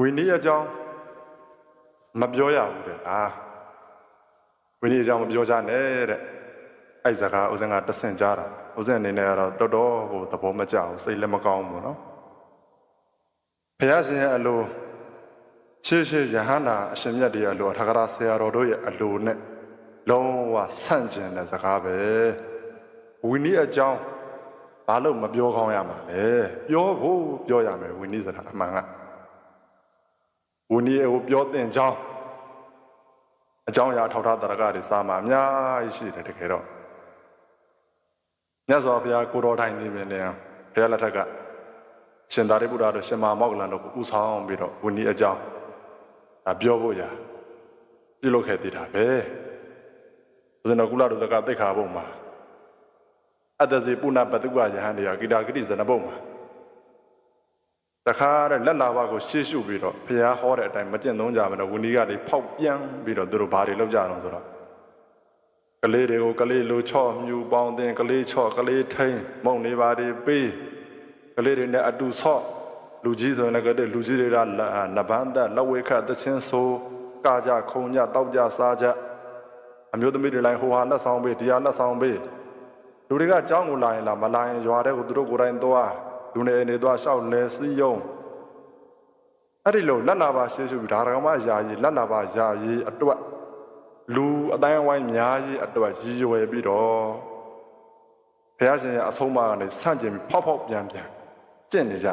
ဝိနည်းအကြောင်းမပြောရဘူးတဲ့အာဝိနည်းအကြောင်းမပြောကြနဲ့တဲ့အဲ့စကားဥစဉ်ကတဆင့်ကြားတာဥစဉ်အနေနဲ့ကတော့တော်တော်ကိုသဘောမကျဘူးစိတ်လည်းမကောင်းဘူးနော်ဘုရားရှင်ရဲ့အလိုရှေးရှေးယဟန္တာအရှင်မြတ်တွေရဲ့အလိုထာဂရဆရာတော်တို့ရဲ့အလိုနဲ့လုံးဝဆန့်ကျင်တဲ့စကားပဲဝိနည်းအကြောင်းဘာလို့မပြောကောင်းရမှာလဲပြောဖို့ပြောရမယ်ဝိနည်းဆိုတာအမှန်က ဝနီကိုပြောတင်ကြောင်းအကြောင်းအရာထောက်ထားတရကတွေစာမှာအများကြီးရှိတယ်တကယ်တော့မြတ်စွာဘုရားကိုတော်တိုင်းနေမြင်နေဘုရားလက်ထက်ကရှင်သာရိပုတ္တရာတို့ရှင်မမောက္ကလန်တို့ကိုဥဆောင်ပြီးတော့ဝနီအကြောင်းဒါပြောဖို့ရာပြုလုပ်ခဲ့သေးတာပဲဘုဇင်တော်ကုလတို့ကသိက္ခာဘုံမှာအတ္တစီပုဏ္ဏပတုကယဟန်တွေကဂိတာဂတိဇနဘုံမှာ တခါတဲ့လက်လာဘကိုရှေ့ရှုပြီးတော့ဘုရားဟောတဲ့အတိုင်းမကျင့်သုံးကြမလို့ဝဏီကတွေဖောက်ပြန်ပြီးတော့သူတို့ဘာတွေလုပ်ကြအောင်ဆိုတော့ကလေးတွေကိုကလေးလိုချော့မြူပေါင်းတင်ကလေးချော့ကလေးထိန်မုံနေပါတွေပေးကလေးတွေနဲ့အတူဆော့လူကြီးဆိုရင်လည်းကတဲ့လူကြီးတွေကနဗန်းသက်လက်ဝဲခတ်သချင်းဆိုကကြခုံကြတောက်ကြစားကြအမျိုးသမီးတွေလိုက်ဟိုဟာလက်ဆောင်ပေးဒီဟာလက်ဆောင်ပေးလူတွေကကြောင်းကိုလာရင်လာမလာရင်ရွာတဲ့ကိုသူတို့ကိုယ်တိုင်သွား လူနေနေသွားရှောက်လဲစီးယုံအဲ့ဒီလိုလက်လာပါရှေးရှုပြီးဒါရကမယာယီလက်လာပါယာယီအတွက်လူအတိုင်းအဝိုင်းများကြီးအတွက်ရည်ရွယ်ပြီးတော့ဘုရားရှင်ရဲ့အဆုံးအမကနေဆန့်ကျင်ပြီးဖောက်ဖောက်ပြန်ပြန်ကျင့်နေကြ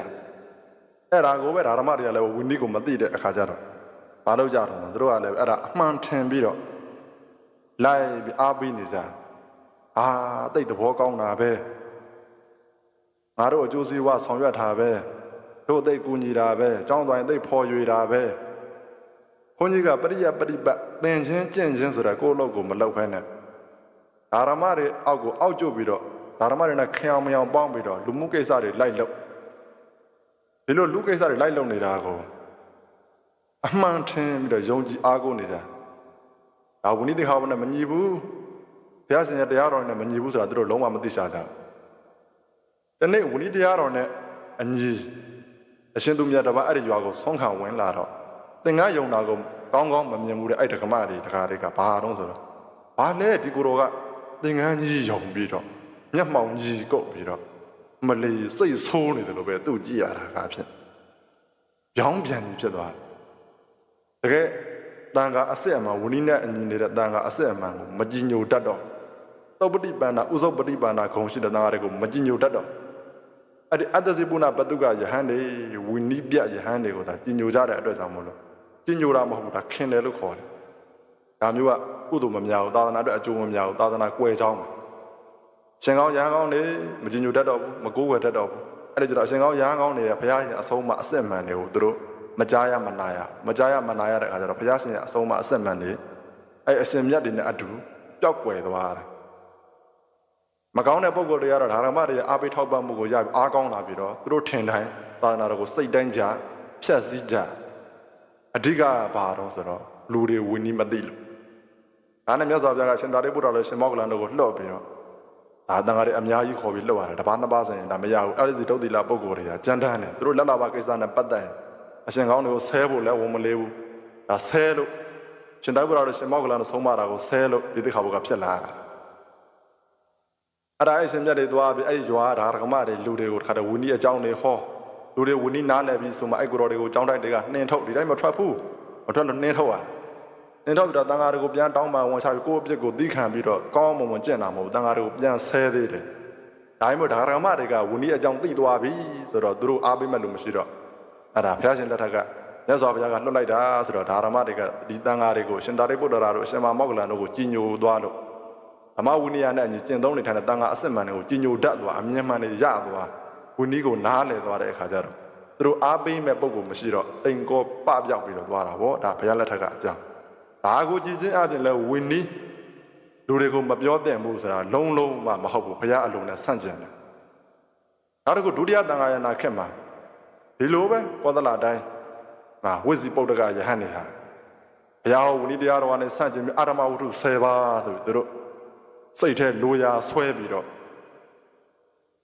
အဲ့ဒါကိုပဲဓမ္မတွေကလည်းဝိနည်းကိုမသိတဲ့အခါကျတော့ဘာလို့ကြတော့လဲသူတို့ကလည်းအဲ့ဒါအမှန်ထင်ပြီးတော့လိုက်ပြီးအားပေးနေကြအာတိတ်သဘောကောင်းတာပဲ ငါတို့အကျိုးစီးပွားဆောင်ရွက်တာပဲတို့အသိကူညီတာပဲចောင်းတိုင်းသိဖော်ရွေတာပဲဘုန်းကြီးကပရိယပရိပတ်သင်ချင်းကျင့်ချင်းဆိုတာကိုယ့်အလုပ်ကိုမလုပ်ဖ ೇನೆ ဓမ္မတွေအောက်ကိုအောက်ကျုပ်ပြီးတော့ဓမ္မတွေနဲ့ခရောင်မယောင်ပေါင်းပြီးတော့လူမှုကိစ္စတွေလိုက်လုပ်ဒီလိုလူကိစ္စတွေလိုက်လုပ်နေတာကိုအမှန်ထင်ပြီးတော့ယုံကြည်အားကိုးနေကြဒါဝိနည်းတိခါဘနဲ့မညီဘူးဘုရားရှင်ရဲ့တရားတော်နဲ့မညီဘူးဆိုတာသူတို့လုံးဝမသိရှာကြဘူး ဒီနေ့ဝိနည်းတရားတော်နဲ့အညီအရှင်သူမြတ်တပါအဲ့ဒီရွာကိုဆုံးခံဝင်လာတော့သင်္ကန်းယုံတာကိုကောင်းကောင်းမမြင်ဘူးတဲ့အဲ့ဓကမတွေတခါတွေကဘာတော့ဆိုတော့ဘာလဲဒီကိုယ်တော်ကသင်္ကန်းကြီးယုံပြီးတော့မျက်မှောင်ကြီးကုတ်ပြီးတော့မလီစိတ်ဆိုးနေတယ်လို့ပဲသူ့ကြည့်ရတာကဖြစ်ပြောင်းပြန်ကြီးဖြစ်သွားတယ်တကယ်တန်ခါအစစ်အမှန်ဝိနည်းနဲ့အညီနေတဲ့တန်ခါအစစ်အမှန်ကိုမကြည်ညိုတတ်တော့သုပ္ပတိပန္နာဥဇုပ္ပတိပန္နာခုံရှိတဲ့တန်ခါတွေကိုမကြည်ညိုတတ်တော့ အဲ့ဒီအတ္တစီပုဏ္ဏပတုကယဟန်တွေဝိနည်းပြယဟန်တွေကိုဒါကြည်ညိုကြတဲ့အတွက်ကြောင့်မို့လို့ကြည်ညိုတာမဟုတ်ဘူးဒါခင်တယ်လို့ခေါ်တယ်ဒါမျိုးကကုသိုလ်မများဘူးသာသနာအတွက်အကျိုးမများဘူးသာသနာကွယ်ချောင်းရှင်ကောင်းရဟန်းကောင်းတွေမကြည်ညိုတတ်တော့ဘူးမကိုးကွယ်တတ်တော့ဘူးအဲ့ဒီကျတော့ရှင်ကောင်းရဟန်းကောင်းတွေဘုရားရှင်အဆုံးအမအစစ်မှန်တွေကိုသူတို့မကြားရမနာရမကြားရမနာရတဲ့အခါကျတော့ဘုရားရှင်ရဲ့အဆုံးအမအစစ်မှန်တွေအဲ့အရှင်မြတ်တွေနဲ့အတူပျောက်ကွယ်သွားတယ် မကောင်းတဲ့ပုံကိုယ်တွေကတော့ဓမ္မတွေအားပေးထောက်ပံ့မှုကိုရပြီးအားကောင်းလာပြီးတော့သူတို့ထင်တိုင်းသာသနာတော်ကိုစိတ်တိုင်းကြဖြတ်စည်းကြအဓိကဘာတော့ဆိုတော့လူတွေဝင်းနီးမသိလို့ဒါနဲ့မြတ်စွာဘုရားကရှင်သာရိပုတ္တရာလည်းရှင်မောကလန်တို့ကိုလှော့ပြီးတော့ဒါတန်ဃာတွေအများကြီးခေါ်ပြီးလှော့ရတယ်တပါးနှစ်ပါးဆိုရင်ဒါမရဘူးအဲ့ဒီဒုတိလာပုံကိုယ်တွေကကြမ်းတမ်းတယ်သူတို့လက်လာပါကိစ္စနဲ့ပတ်သက်ရင်အရှင်ကောင်းတွေကိုဆဲဖို့လည်းဝန်မလေးဘူးဒါဆဲလို့ရှင်သာရိပုတ္တရာလည်းရှင်မောကလန်တို့ဆုံးမတာကိုဆဲလို့ဒီတိခါဘုကဖြစ်လာတာ အဲ့ဒါအရှင်မြတ်တွေသွားပြီးအဲ့ဒီရွာဓာရကမတွေလူတွေကိုတခါတည်းဝင်းကြီးအကြောင်းတွေဟောလူတွေဝင်းကြီးနားလည်ပြီးဆိုမှအဲ့ကိုတော်တွေကိုအကြောင်းတိုက်တွေကနှင်ထုတ်ဒီတိုင်းမထွက်ဘူးမထွက်လို့နှင်ထုတ်ရတယ်နှင်ထုတ်ပြီးတော့တန်ဃာတွေကိုပြန်တောင်းပန်ဝန်ချပြီးကိုယ့်အပြစ်ကိုသိခံပြီးတော့ကောင်းမွန်မွန်ကျင့်တာမဟုတ်တန်ဃာတွေကိုပြန်ဆဲသေးတယ်ဒါမှမဟုတ်ဓာရကမတွေကဝင်းကြီးအကြောင်းသိသွားပြီဆိုတော့သူတို့အားပေးမဲ့လို့မရှိတော့အဲ့ဒါဘုရားရှင်လက်ထက်ကမြတ်စွာဘုရားကလွတ်လိုက်တာဆိုတော့ဓာရမတွေကဒီတန်ဃာတွေကိုရှင်သာရိပုတ္တရာတို့အရှင်မမောက္ကလန်တို့ကိုကြီးညိုသွားလို့ ဓမ္မဝိနည်းနဲ့အညီကျင့်သုံးနေထိုင်တဲ့တန်ခါအစစ်မှန်တွေကိုကြီးညိုတတ်သွားအမြင်မှန်တွေရသွားဝိနည်းကိုနားလည်သွားတဲ့အခါကျတော့သူတို့အားပေးမဲ့ပုံကိုမရှိတော့တိမ်ကောပပြောက်ပြီးတော့သွားတာဗောဒါဘုရားလက်ထက်ကအကြောင်းဒါကိုကြည်ချင်းအပြင်လဲဝိနည်းလူတွေကိုမပြောတဲ့မှုဆိုတာလုံးလုံးမှမဟုတ်ဘူးဘုရားအလုံးနဲ့ဆန့်ကျင်တယ်နောက်တစ်ခုဒုတိယတန်ခါယနာခက်မှာဒီလိုပဲကောသလတိုင်းငါဝိဇ္ဇိပုတ္တကယဟန်နေဟာဘုရားဟောဝိနည်းတရားတော်နဲ့ဆန့်ကျင်ပြီးအာရမဝတ္ထု10ပါးဆိုပြီးသူတို့ စိတ်ထဲလိုရာဆွဲပြီးတော့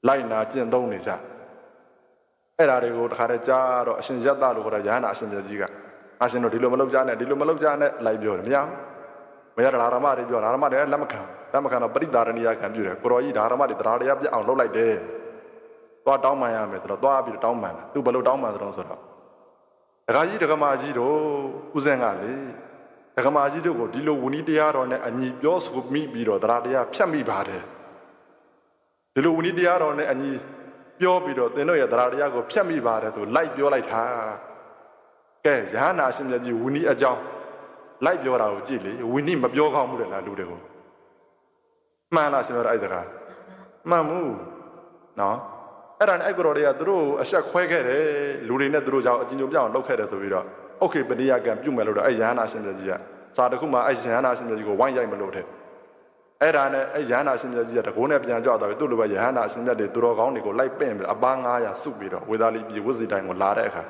လိုက်နာကျင့်သုံးနေကြအဲ့ဒါတွေကိုတခါတည်းကြားတော့အရှင်ယတ္တလို့ခေါ်တဲ့ယဟန္တာအရှင်မြတ်ကြီးကအရှင်တို့ဒီလိုမလုပ်ကြနဲ့ဒီလိုမလုပ်ကြနဲ့လိုက်ပြောတယ်မရဘူးမရတာဓမ္မတွေပြောဓမ္မတွေလက်မခံလက်မခံတော့ပရိဒါရဏီယခံပြုတယ်ကိုတော်ကြီးဓမ္မတွေတရားတရားပြတ်အောင်လုပ်လိုက်တယ်သွားတောင်းပန်ရမယ်ဆိုတော့သွားပြီးတော့တောင်းပန်တယ်သူဘယ်လိုတောင်းပန်သလဲဆိုတော့ဒကာကြီးဒကမာကြီးတို့ဥစဉ်ကလေ ဒကမာကြီးတို့ကိုဒီလိုဝဏီတရားတော်နဲ့အညီပြောဆိုမိပြီးတော့တရားတရားဖြတ်မိပါတယ်ဒီလိုဝဏီတရားတော်နဲ့အညီပြောပြီးတော့သင်တို့ရဲ့တရားတရားကိုဖြတ်မိပါတယ်ဆိုလိုက်ပြောလိုက်တာကဲရဟနာရှင်မြတ်ကြီးဝဏီအကြောင်းလိုက်ပြောတာကိုကြည့်လေဝဏီမပြောကောင်းဘူးလေလားလူတွေကိုမှန်လားရှင်တော်အဲ့စကားမှန်မှုနော်အဲ့ဒါနဲ့အဲ့ကိုတော်တွေကသူတို့အဆက်ခွဲခဲ့တယ်လူတွေနဲ့သူတို့ကြောင့်အကျဉ်းချုပ်ပြအောင်လုပ်ခဲ့တယ်ဆိုပြီးတော့ โอเคပဏိယကံပြုတ်မယ်လို့တော့အဲ့ရဟနာရှင်မြတ်ကြီးကစာတစ်ခုမှအဲ့ရဟနာရှင်မြတ်ကြီးကိုဝိုင်းရိုက်မလို့တဲ့အဲ့ဒါနဲ့အဲ့ရဟနာရှင်မြတ်ကြီးကတကိုးနဲ့ပြန်ကြွသွားပြီသူ့လိုပဲရဟနာရှင်မြတ်တွေသူတော်ကောင်းတွေကိုလိုက်ပင့်ပြီးအပား900စုပြီးတော့ဝေသာလီပြည်ဝဇ္ဇီတိုင်းကိုလာတဲ့အခါ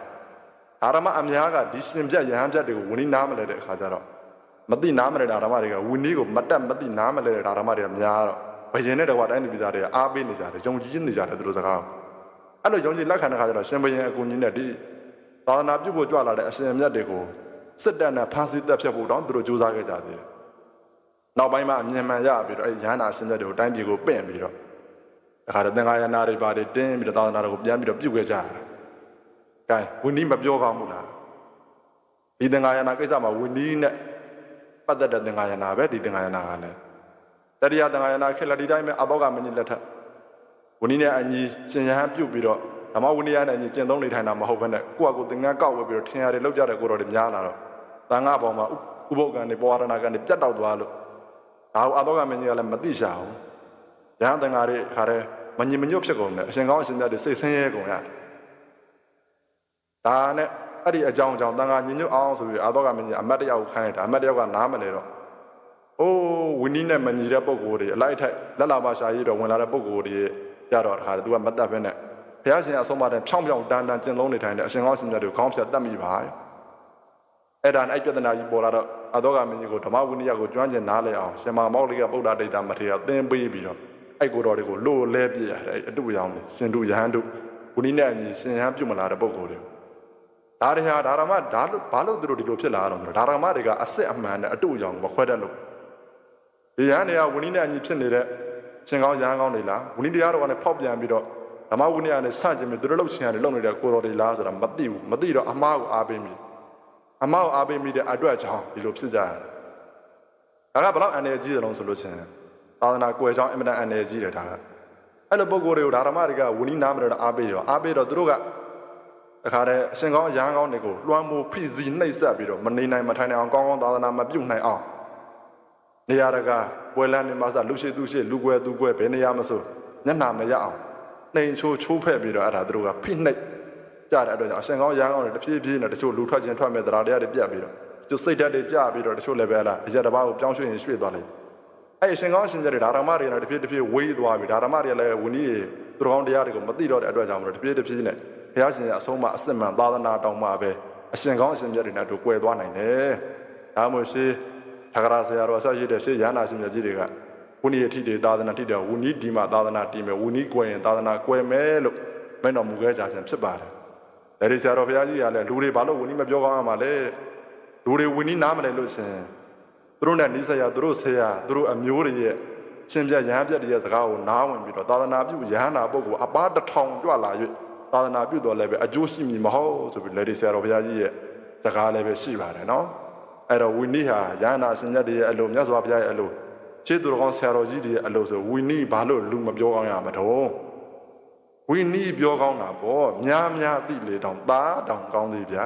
အာရမအများကဒီရှင်ပြတ်ရဟန်းပြတ်တွေကိုဝင်းနီးနားမလဲတဲ့အခါကျတော့မသိနားမလဲတာဓမ္မတွေကဝင်းနီးကိုမတက်မသိနားမလဲတဲ့ဓမ္မတွေကများတော့ဘယင်နဲ့တော့တိုင်းပြည်သားတွေကအားပေးနေကြတယ်ယုံကြည်နေကြတယ်သူတို့စကားအဲ့လိုယုံကြည်လက်ခံတဲ့ခါကျတော့ရှင်ဘယင်အကူကြီးနဲ့ဒီ သာသနာပြုဖို့ကြွလာတဲ့အရှင်မြတ်တွေကိုစစ်တပ်နဲ့ဖမ်းဆီးတပ်ဖြတ်ဖို့တောင်းသူတို့ကြိုးစားခဲ့ကြသေးတယ်နောက်ပိုင်းမှာအမြင်မှန်ရပြီးတော့အဲရဟန္တာရှင်မြတ်တွေကိုတိုင်းပြည်ကိုပင့်ပြီးတော့တခါတည်းသင်္ဃာယနာတွေပါတွေတင်းပြီးတော့သာသနာတွေကိုပြန်ပြီးတော့ပြုတ်ခဲ့ကြတယ်။ကဲဝင်းနီးမပြောကောင်းဘူးလား။ဒီသင်္ဃာယနာကိစ္စမှာဝင်းနီးနဲ့ပတ်သက်တဲ့သင်္ဃာယနာပဲဒီသင်္ဃာယနာကလည်းတတိယသင်္ဃာယနာခေတ်လက်ဒီတိုင်းပဲအဘောကမင်းကြီးလက်ထက်ဝင်းနီးနဲ့အညီရှင်ရဟန်းပြုတ်ပြီးတော့ ဓမ္မဝင်းနီးရနဲ့အညီကျင့်သုံးနေထိုင်တာမဟုတ်ဘဲနဲ့ကိုယ့်အကူသင်္ကန်းကောက်ဝဲပြီးတော့ထင်ရတယ်လောက်ကြတဲ့ကိုတော်တွေများလာတော့တန်ခါပေါ်မှာဥပုပ်ကံတွေပေါ်ရဏကံတွေပြတ်တောက်သွားလို့ဒါကိုအဘောကမင်းကြီးကလည်းမသိရှာဘူး။ရဟန်းသင်္ဃာတွေခါတဲ့မညင်မညွတ်ဖြစ်ကုန်တယ်အရှင်ကောင်းအရှင်မြတ်တွေစိတ်ဆင်းရဲကုန်ရတယ်ဒါနဲ့အဲ့ဒီအကြောင်းအကြောင်းတန်ခါညင်ညွတ်အောင်ဆိုပြီးအာတော့ကမင်းကြီးအမတ်တယောက်ခိုင်းတာအမတ်တယောက်ကနားမလဲတော့အိုးဝင်းနီးနဲ့မညီတဲ့ပုံကိုယ်တွေအလိုက်ထိုက်လက်လာပါရှာရည်တော့ဝင်လာတဲ့ပုံကိုယ်တွေကြတော့တခါတည်းသူကမတတ်ဘဲနဲ့ ဘုရားရှင်အဆုံးမတဲ့ဖြောင်းဖြောင်းတန်တန်ကျင့်သုံးနေထိုင်တဲ့အရှင်ကောင်းအရှင်မြတ်တွေခေါင်းဖြတ်တတ်မိပါအဲ့ဒါနဲ့အဲ့ပြဿနာကြီးပေါ်လာတော့အာတော့ကမင်းကြီးကိုဓမ္မဝိနည်းကိုကျွမ်းကျင်နားလဲအောင်ရှင်မမောက်လေးကဗုဒ္ဓဒိဋ္ဌမထေရသင်ပေးပြီးတော့အဲ့ကိုတော်တွေကိုလို့လဲပြည့်ရတယ်အတူရောင်ရှင်တို့ယဟန်တို့ဝိနည်းနဲ့အညီရှင်ဟန်ပြုတ်မလာတဲ့ပုံကိုယ်တွေဒါတွေဟာဒါရမဒါလို့ဘာလို့သူတို့ဒီလိုဖြစ်လာတော့မလဲဒါရမတွေကအစ်စ်အမှန်နဲ့အတူရောင်မခွဲတတ်လို့ဒီယဟန်တွေကဝိနည်းနဲ့အညီဖြစ်နေတဲ့ရှင်ကောင်းယဟန်ကောင်းတွေလားဝိနည်းတရားတော်ကလည်းဖောက်ပြန်ပြီးတော့ ဓမ္မဝိနည်းကလည်းစကြင်ပြီးသူတို့လှုပ်ရှင်ရတယ်လှုပ်နေတဲ့ကိုတော်တွေလားဆိုတာမသိဘူးမသိတော့အမားကိုအားပေးမိအမားကိုအားပေးမိတဲ့အတွက်ကြောင့်ဒီလိုဖြစ်ကြရတယ်ဒါကဘလောက်အနေကြီးတယ်လို့ဆိုလို့ရှိရင်သာသနာကွယ်ချောင်းအင်မတန်အနေကြီးတယ်ဒါကအဲ့လိုပုံကိုယ်တွေကိုဓမ္မတွေကဝဏိနာမလို့အားပေးရောအားပေးတော့သူတို့ကတခါတည်းအရှင်ကောင်းရဟန်းကောင်းတွေကိုလွှမ်းမိုးဖိစီးနှိပ်စက်ပြီးတော့မနေနိုင်မထိုင်နိုင်အောင်ကောင်းကောင်းသာသနာမပြုတ်နိုင်အောင်နေရာတကာပွဲလန်းနေမှာစလူရှိသူရှိလူကွယ်သူကွယ်ဘယ်နေရာမဆိုညနာမရအောင် နှိမ်ချိုးချိုးဖက်ပြီးတော့အဲ့ဒါသူတို့ကဖိနှိပ်ကြတဲ့အတွက်ကြောင့်အရှင်ကောင်းရဟန်းကောင်းတွေတဖြည်းဖြည်းနဲ့တချို့လူထွက်ခြင်းထွက်မဲ့တရားတရားတွေပြတ်ပြီးတော့ကျစိတ်ဓာတ်တွေကြပြီးတော့တချို့လည်းပဲလားအရာတစ်ပါးကိုပြောင်းရွှေ့ရင်ရွှေ့သွားလိမ့်အဲ့အရှင်ကောင်းအရှင်ကျတဲ့ဓမ္မတွေနဲ့တဖြည်းတဖြည်းဝေးသွားပြီဓမ္မတွေလည်းဝင်းကြီးသူတော်ကောင်းတရားတွေကိုမသိတော့တဲ့အတွက်ကြောင့်မလို့တဖြည်းတဖြည်းနဲ့ဘုရားရှင်ရဲ့အဆုံးအမအစစ်မှန်သာသနာတောင်းမှပဲအရှင်ကောင်းအရှင်ကျတွေနဲ့တို့ကွယ်သွားနိုင်တယ်ဒါမှမဟုတ်ရှေးထကရာဆရာတော်ဆက်ရှိတဲ့ရှေးရဟနာရှင်မြတ်ကြီးတွေက ဝိနည်းအထိတွေသာသနာထိတယ်ဝိနည်းဒီမှာသာသနာတည်မယ်ဝိနည်းကွယ်ရင်သာသနာကွယ်မယ်လို့မင်းတော်မူခဲ့ကြခြင်းဖြစ်ပါတယ်။ဒါရီဆရာတော်ဘုရားကြီးကလည်းလူတွေဘာလို့ဝိနည်းမပြောကောင်းရမှာလဲလူတွေဝိနည်းနားမလဲလို့ရှင်သူတို့နဲ့နိစ္စရာသူတို့ဆရာသူတို့အမျိုးတွေရဲ့ရှင်ပြရဟန်းပြတ်တွေရဲ့စကားကိုနားဝင်ပြီးတော့သာသနာပြုရဟန္တာပုဂ္ဂိုလ်အပားတစ်ထောင်ကြွလာ၍သာသနာပြုတော်လည်းပဲအကျိုးရှိမည်မဟုတ်ဆိုပြီးလေဒီဆရာတော်ဘုရားကြီးရဲ့စကားလည်းပဲရှိပါတယ်နော်အဲ့တော့ဝိနည်းဟာရဟန္တာရှင်မြတ်တွေရဲ့အလိုမြတ်စွာဘုရားရဲ့အလို ခြေသူတော်ကောင်းဆရာတော်ကြီးတွေရဲ့အလိုဆိုဝိနည်းဘာလို့လူမပြောကောင်းရမှာတော့ဝိနည်းပြောကောင်းတာပေါ့များများသိလေတောင်သားတောင်ကောင်းသေးဗျာ